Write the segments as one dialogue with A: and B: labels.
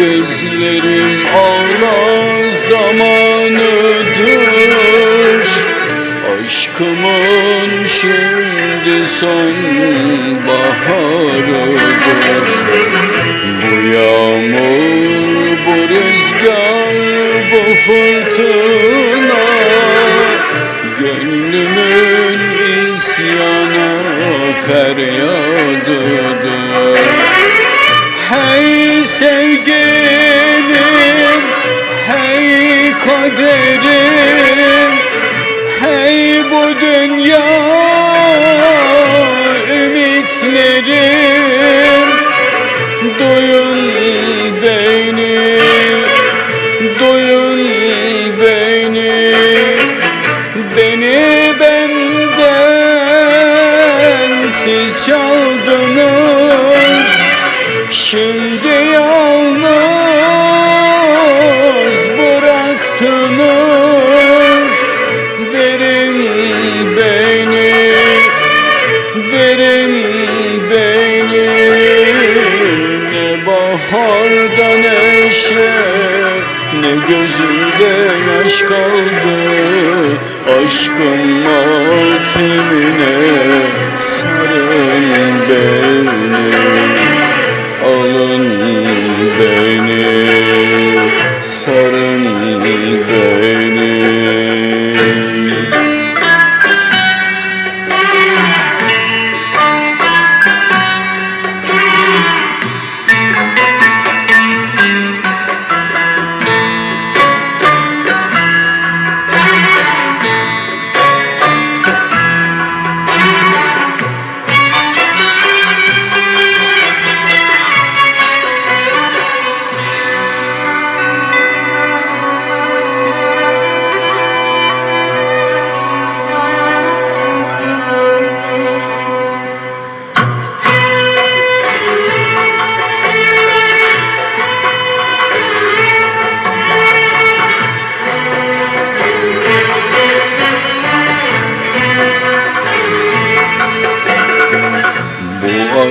A: Gözlerim ağla zamanıdır Aşkımın şimdi son baharıdır Bu yağmur, bu rüzgar, bu fırtına. Gönlümün isyana feryadıdır Sevgilim, hey kaderim Hey bu dünya ümitlerim. Duyun beni, duyun beni Beni benden siz çaldınız Şimdi yalnız bıraktınız. Verin beni, verin beni. Ne baharda neşe, ne gözümde yaş kaldı. Aşkın matemine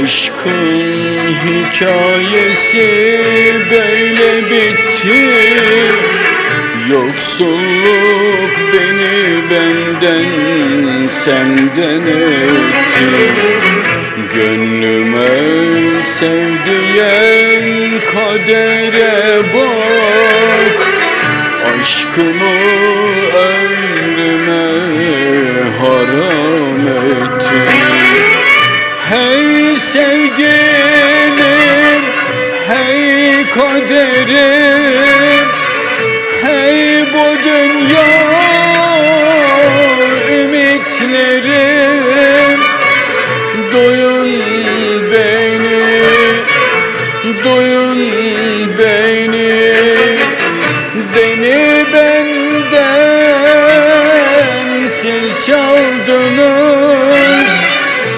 A: aşkın hikayesi böyle bitti. Yoksulluk beni benden senden etti. Gönlüme sevdiyen kadere bak. Aşkımı ömrüme hey kaderim Hey bu dünya ümitlerim. Duyun beni, duyun beni. Beni benden siz çaldınız.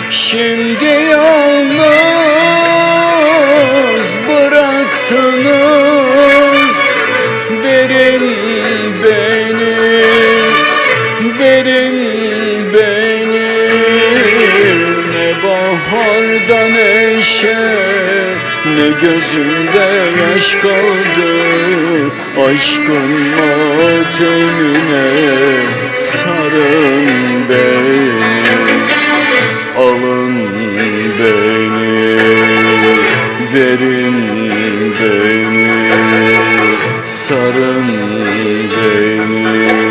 A: Şimdi yalnız bıraktınız neşe Ne gözümde yaş kaldı? Aşkın matemine sarın beni Alın beni Verin beni Sarın beni.